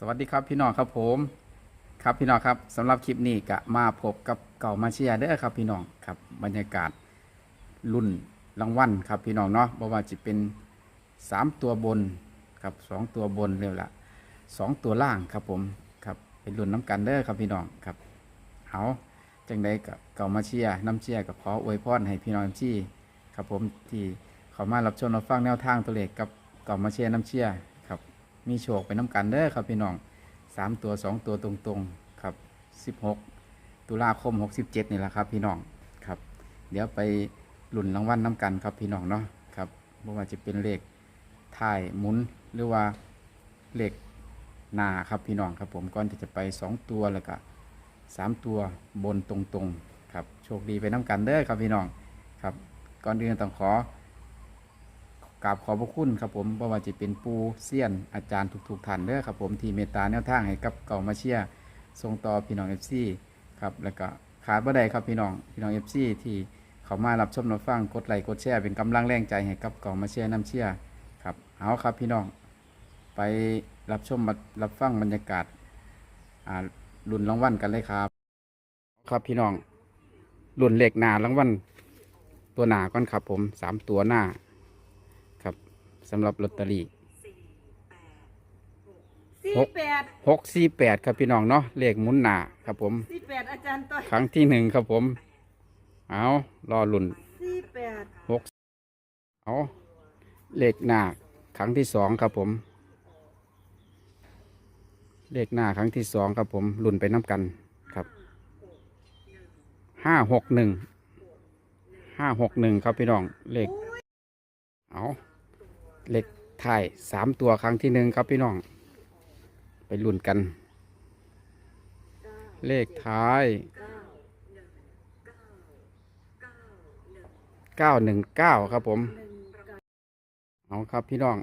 สวัสดีครับพี่น้องครับผมครับพี่น้องครับสำหรับคลิปนี้ก็มาพบกับเก่ามาเชียร์เด้อครับพี่น้องครับบรรยากาศรุ่นรางวัลครับพี่น้องเนาะบ่ว่าจะเป็น 3 ตัวบนครับสองตัวบนเร็วละสองตัวล่างครับผมครับเป็นรุ่นน้ำกันเด้อครับพี่น้องครับเอาจังใดกับเก่ามาเชียร์น้ำเชียร์กับขออวยพรให้พี่น้องที่ครับผมที่เขามารับชมรับฟังแนวทางตัวเลขกับเก่ามาเชียร์น้ำเชียร์ มีโชคไปน้ำกันเด้อครับพี่น้องสามตัวสองตัวตรงๆครับสิบหกตุลาคมหกสิบเจ็ดนี่แหละครับ พี่น้องครับ เดี๋ยวไปหลุ่นรางวัลน้ำกันครับพี่น้องเนาะครับไม่ว่าจะเป็นเลขถ่ายหมุนหรือว่าเลขหนาครับพี่น้องครับผมก่อนที่จะไปสองตัวแล้วก็สามตัวบนตรงๆครับโชคดีไปน้ำกันเด้อครับพี่น้องครับก่อนอื่นต้องขอ กราบขอบพระคุณครับผมบ่ว่าจะเป็นปูเซียนอาจารย์ทุกๆท่านเด้อครับผมที่เมตตาแนวทางให้กับเก่ามาเชียร์ส่งต่อพี่น้องเอฟซีครับแล้วก็ขาดบ่ได้ครับพี่น้องพี่น้องเอฟซีที่เขามารับชมรับฟังกดไลค์กดแชร์เป็นกำลังแรงใจให้กับเก่ามาเชียร์น้ำเชียร์ครับเอาครับพี่น้องไปรับชมรับฟังบรรยากาศอ่ารุ่นรางวัลกันเลยครับ ครับพี่น้องรุ่นเลขหนารางวัลตัวหนาก่อนครับผมสามตัวหน้า สำหรับลอตเตอรี่สี่หกแปดหกสี่แปดครับพี่น้องเนาะเลขหมุนหนาครับผม สี่แปดอาจารย์ต้อยครั้งที่หนึ่งครับผม เอารอลุ่นสี่แปดหกเอาเลขหน้าครั้งที่สองครับผม เลขหน้าครั้งที่สองครับผมลุ่นไปน้ำกันครับห้าหกหนึ่งห้าหกหนึ่งครับพี่น้องเลขเอา เลขท้ายสามตัวครั้งที่หนึ่งครับพี่น้อง ไปลุ่นกัน เลขท้ายเก้าหนึ่งเก้าครับผม เอาครับพี่น้อง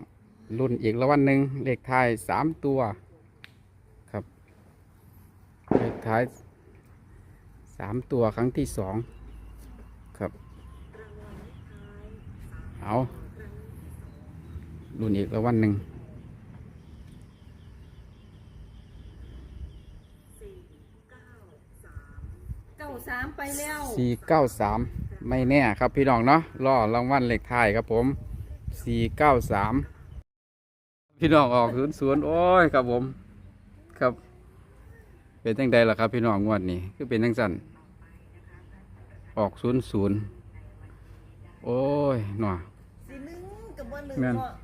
รุ่นอีกละวันหนึ่งเลขท้ายสามตัวครับ เลขท้ายสามตัวครั้งที่สองครับ เอา รุ่นอีกละวันหนึ่งเก้าสามไปแล้วสี่เก้าสามไม่แน่ครับพี่น้องเนาะรอรางวัลเลขท้ายครับผมสี่เก้าสามพี่น้องออกศูนย์ศูนย์โอ้ยครับผม ครับ เป็นจังใดล่ะครับ พี่น้องงวดนี้คือเป็นจังสันออกศูนย์ศูนย์โอ้ยหน่อสี่หนึ่งกับว่าหนึ่งแม่นเนาะ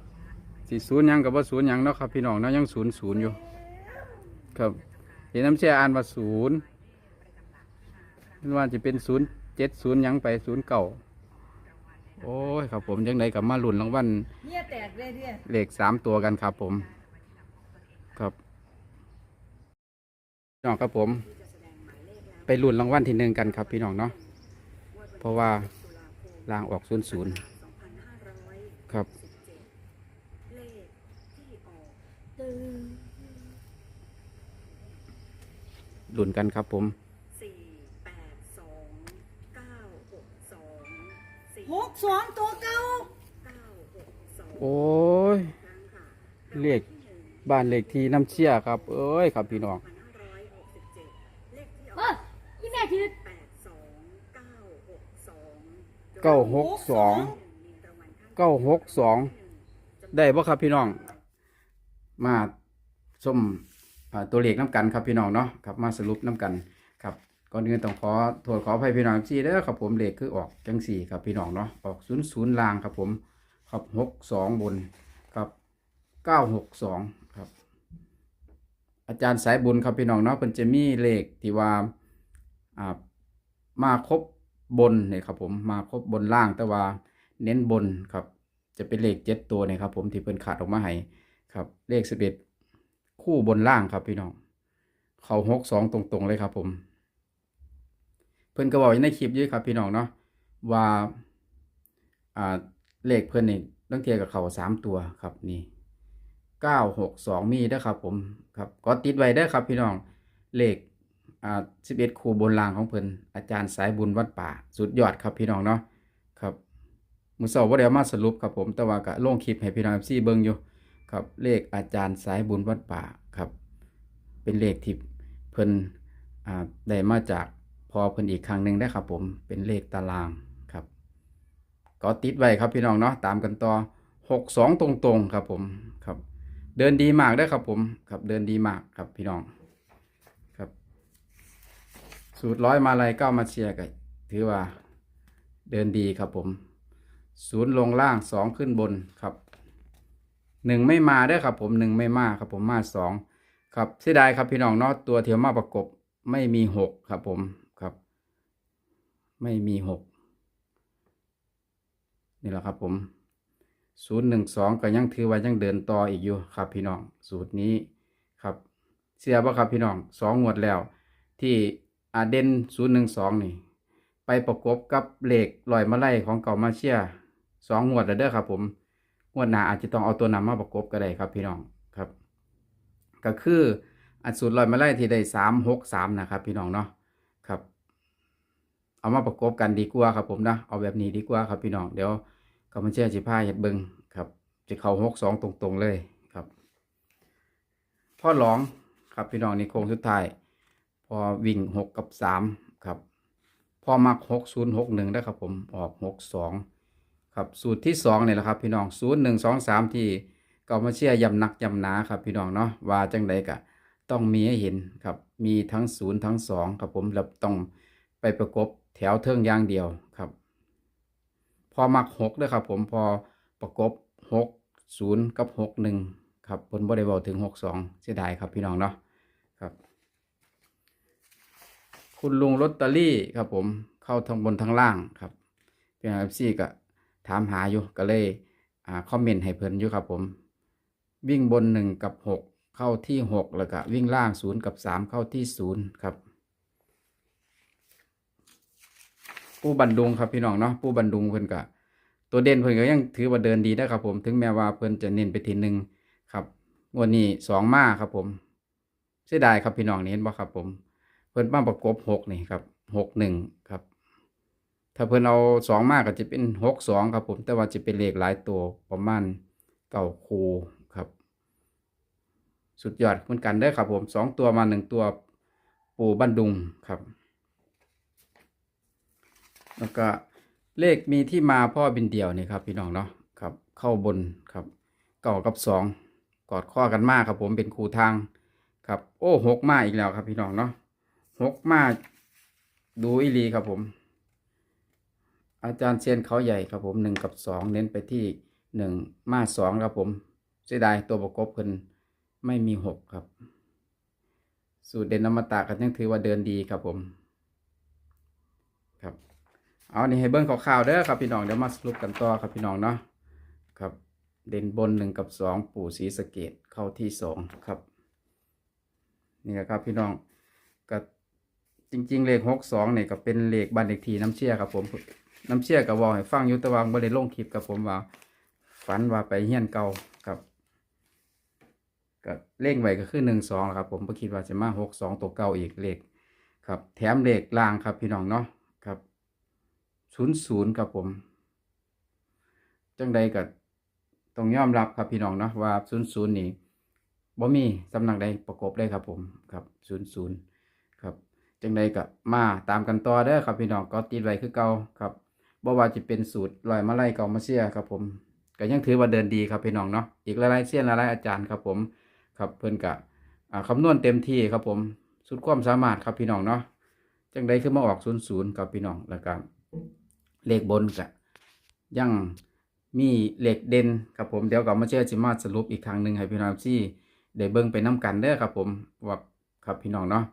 สี่ศูนย์ยังกับว่าศูนย์ยังเนาะครับพี่น้องเนาะยังศูนย์ศูนย์อยู่ ครับเห็นน้ำเชื่ออ่านว่าศูนย์ว่าจะเป็นศูนย์เจ็ดศูนย์ยังไปศูนย์เก่าโอ้ยครับผมยังไงกับมาหลุนรางวัลเนี่ยแตกเลยเนี่ยเลขสามตัวกันครับผม ครับพี่น้องครับผม ไปหลุนรางวัลที่หนึ่งกันครับ พี่น้องเนาะเพราะว่าลางออกศูนย์ศูนย์ครับ ลุ่นกันครับผมสี่แปดสองเก้าหกสองสี่หกสองตัวเก้าเก้าหกสองโอ้ยครั้งค่ะเลข บ้านเลขที่น้ำเชี่ยครับ เอ้ยครับพี่น้องพันห้าร้อยหกสิบเจ็ดเลขที่อเอออกพี่แม่ถือแปดสองเก้าหกสองเก้าหกสองมีรางวัลข้างเก้าหกสอง ได้ปะครับพี่น้อง มาชมตัวเลขน้ำกันครับพี่น้องเนาะครับมาสรุปน้ำกันครับก่อนอื่นต้องขอโทษขออภัยพี่น้องที่เด้อครับผมเลขคือออกจังสี่ครับพี่น้องเนาะออกศูนย์ศูนย์ลางครับผมครับหกสองบนครับเก้าหกสองครับ อาจารย์สายบุญครับพี่น้องเนาะเพิ่นจะมีเลขที่ว่าอ่ามาครบบนเนี่ยครับผมมาครบบนล่างแต่ว่าเน้นบนครับจะเป็นเลขเจ็ดตัวเนี่ยครับผมที่เพิ่นขาดออกมาให้ ครับเลขสิบเอ็ดคู่บนล่างครับพี่น้อง เขาหกสองตรงๆเลยครับผม เพิ่อนก็บอกในคลิปเยอะครับพี่น้องเนาะว่าอ่าเลขเพิ่อนนี่ต้องเทียบกับเขาสามตัวครับนี่เก้าหกสองมีเด้ครับผมครับก็ติดไว้เด้ครับพี่น้องเลขอ่าสิบเอ็ดคู่บนล่างของเพิ่อนอาจารย์สายบุญวัดป่า สุดยอดครับพี่น้องเนาะครับมือสอบว่าเดี๋ยวมาสรุปครับผมแต่ว่าก็ลงคลิปให้พี่น้องซีเบิงอยู่ ครับเลขอาจารย์สายบุญวัดป่าครับ เป็นเลขที่เพิ่นได้มาจากพอเพิ่นอีกครั้งหนึ่งได้ครับ ผมเป็นเลขตารางครับ ก็ติดไว้ครับพี่น้องเนาะตามกันต่อหกสองตรงๆครับผมครับ เดินดีมากได้ครับผมครับเดินดีมากครับพี่น้องครับ สูตรร้อยมาลัยเก้ามาเชียร์ก็ถือว่าเดินดีครับผมศูนย์ลงล่างสองขึ้นบนครับ หนึ่งไม่มาด้อครับ ผมหนึ่งไม่มาครับ ผมมาสองครับเสียดายครับพี่น้องเนาะตัวเทียมมาประกบไม่มีหกครับ ผมครับ ไม่มีหกนี่แหละครับ ผมศูนย์หนึ่งสองก็ยังถือว่ายังเดินต่ออีกอยู่ครับ พี่น้องสูตรนี้ครับ เสียบ่ครับพี่น้องสองงวดแล้ว ที่อาเดนศูนย์หนึ่งสองนี่ ไปประกบกับเหลขลอยมาไล่ของเก่ามาเชียสองงวดแล้วเด้อครับ ผม งวดหน้าอาจจะต้องเอาตัวนำมาประกบก็ได้ครับพี่น้องครับ ก็คืออันสูตรลอยมาไล่ที่ได้สามหกสามนะครับพี่น้องเนาะครับ เอามาประกบกันดีกว่าครับผมนะเอาแบบนี้ดีกว่าครับพี่น้องเดี๋ยวก่ามาเชียสิพาเห็ดเบิงครับ จะเข้าหกสองตรงๆเลยครับ พ่อหลองครับพี่น้องนี่โค้งสุดท้าย พอวิ่งหกกับสามครับ พอมักหกศูนย์หกหนึ่งได้ครับผมออกหกสอง ครับสูตรที่สองเนี่ยแหละครับพี่น้องศูนย์หนึ่งสองสามที่ก็มาเชียร์ยำหนักยำหนาครับพี่น้องเนาะว่าจังใดกะต้องมีให้เห็นครับมีทั้งศูนย์ทั้งสองครับผมแล้วต้องไปประกบแถวเทิงย่างเดียวครับ พอมักหกด้วยครับผมพอประกบหกศูนย์กับหกหนึ่งครับผลบ่ได้บอกถึงหกสองเสียดายครับพี่น้องเนาะครับ คุณลุงลอตเตอรี่ครับผมเข้าทั้งบนทั้งล่างครับพี่น้องเอฟซีก็ ถามหาอยู่ก็เลยอ่าคอมเมนต์ให้เพิ่นอยู่ครับผม วิ่งบนหนึ่งกับหกเข้าที่หกแล้วก็วิ่งล่างศูนย์กับสามเข้าที่ศูนย์ครับ ผู้บันดุงครับพี่น้องเนาะผู้บันดุงเพิ่นก็ตัวเด่นเพิ่นก็ยังถือว่าเดินดีนะครับผมถึงแม้ว่าเพิ่นจะเน้นไปทีหนึ่งครับวดนี้สองมาครับผมเสียดายครับพี่น้องนี่เห็นบ่ครับผม เพิ่นมาประกบหกนี่ครับหกหนึ่งครับ ถ้าเพิ่นเอาสองมากก็จะเป็นหกสองครับผม แต่ว่าจะเป็นเลขหลายตัวประมาณเก้าคูครับ สุดยอดเหมือนกันเด้ครับผมสองตัวมาหนึ่งตัวปูบันดุงครับ แล้วก็เลขมีที่มาพ่อบินเดียวนี่ครับพี่น้องเนาะครับ เข้าบนครับ เก่ากับสองกอดข้อกันมากครับผมเป็นครูทางครับ โอ้หกมาอีกแล้วครับพี่น้องเนาะหกมาดูอีลีครับผม อาจารย์เซียนเขาใหญ่ครับผมหนึ่งกับสองเน้นไปที่หนึ่งมาสองครับผมเสียดายตัวประกบเพิ่นไม่มีหกครับ สูตรเด่นอมตะกันยังถือว่าเดินดีครับผม ครับ เอานี่ให้เบิ้งข่าวๆเด้อครับพี่น้องเดี๋ยวมาสรุปกันต่อครับพี่น้องเนาะครับ เด่นบนหนึ่งกับสองปู่ศรีสะเกดเข้าที่สองครับนี่แหละครับพี่น้องก็จริง ๆ เลขหกสองเนี่ยก็เป็นเลขบันเลขทีน้ำเชี่ยครับผม น้ำเชี่ยกับวอให้ฟังอยุตะวังบริลงคลิปกับผมว่า ฝันว่าไปเฮียนเก่าครับก็เลขไว้ก็คือหนึ่งสองครับ ผมก็คิดว่าจะมาหกสองตัวเก่าอีกเลขครับ แถมเลขล่างครับพี่น้องเนาะครับศูนย์ศูนย์ครับผม จังใดก็ต้องยอมรับครับพี่น้องเนาะว่าศูนย์ศูนย์นี่บ่มีสำนักใดประกบได้ครับผมครับศูนย์ศูนย์ครับจังใดก็มาตามกันต่อเด้อครับพี่น้องก็ติดไว้คือเก่าครับ บ่ว่าจะเป็นสูตรลอยมาไล่เก่ามาเสียครับผมก็ยังถือว่าเดินดีครับพี่น้องเนาะอีกหลายๆเสี้ยนหลายๆอาจารย์ครับผมครับเพิ่อนกะคำนวณเต็มที่ครับผมสุดความสามารถครับพี่น้องเนาะจังใดคือมาออกศูนย์ศูนย์ครับพี่น้องแล้วก็เลขบนกะยังมีเลขเด่นครับผมเดี๋ยวก็มาเชื่อจิมาสรุปอีกครั้งหนึ่งให้พี่น้องที่ได้เบิ่งไปน้ำกันเด้อครับผมว่าครับพี่น้องเนาะ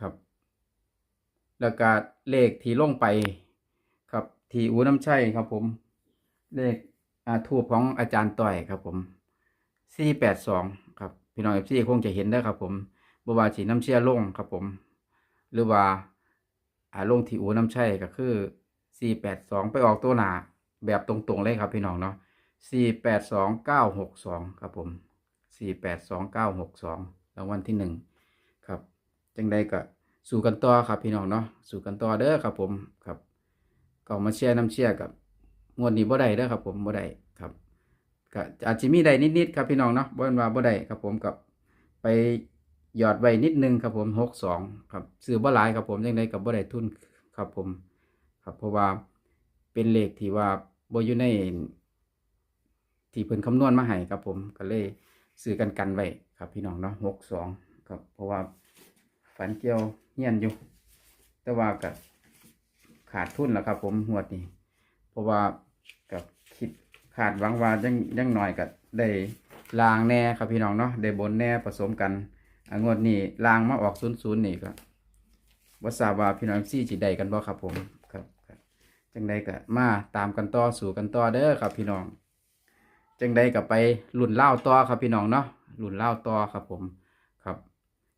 ครับ แล้วก็เลขที่ลงไป ที่อูน้ำชัยครับผม เลขอาทูปของอาจารย์ต่อยครับผมสี่แปดสองครับ พี่น้องเอฟซีคงจะเห็นได้ครับ ผมบว่าสีน้ำเชี่ยลงครับผม หรือว่าอาลงที่อูน้ำชัยก็คือสี่แปดสองไปออกตัวหนาแบบตรงๆเลยครับพี่น้องเนาะสี่แปดสองเก้าหกสองครับผมสี่แปดสองเก้าหกสองรางวัลที่หนึ่งครับ จังใดก็สู่กันต่อครับพี่น้องเนาะสู่กันต่อเด้อครับผมครับ ก็มาเชียร์น้ำเชียร์กับงวดนี้บ่ได้เด้อครับ ผมบ่ได้ครับก็อาจจะมีได้นิดๆครับพี่น้องเนาะบ่เป็นว่าบ่ได้ครับผมกับไปหยอดไว้นิดนึงครับผมหกสองครับซื้อบ่หลายครับผมยังไงกับบ่ได้ทุนครับผม ครับเพราะว่าเป็นเลขที่ว่าบ่อยู่ในที่เพิ่นคำนวณมาให้ครับผมก็เลยซื้อกันกันไว้ครับพี่น้องเนาะหกสองครับเพราะว่าฝันเกี่ยวเฮียนอยู่ แต่ว่าก็ ขาดทุนแล้วครับ ผมหวดนี้ เพราะว่ากับคิดขาดหวังว่ายังยังหน่อยก็ได้ลางแน่ครับพี่น้องเนาะได้บนแน่ผสมกันอ่างวดนี้ลางมาออกศูนย์ศูนย์นี่ก็ว่าทราบว่าพี่น้องซี่จีได้กันบ่ครับผมครับจังใดก็มาตามกันต่อสู่กันต่อเด้อครับพี่น้องจังใดก็ไปหลุนเล่าต่อครับพี่น้องเนาะหลุนเล่าต่อครับผมครับ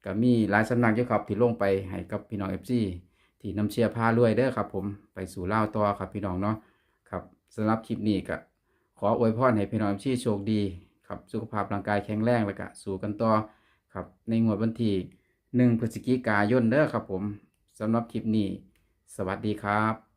ก็มีหลายสำนักอยู่ครับที่ลงไปให้กับพี่น้องเอฟซี ที่นำเชียร์พารวยเด้อครับ ผมไปสู่เล่าต่อครับพี่น้องเนาะครับสำหรับคลิปนี้ก็ขออวยพรให้พี่น้องชี่โชคดีครับสุขภาพร่างกายแข็งแรงแล้วก็สู่กันต่อครับในงวดวันที่หนึ่งพฤศจิกายนเด้อครับ ผมสำหรับคลิปนี้ สวัสดีครับ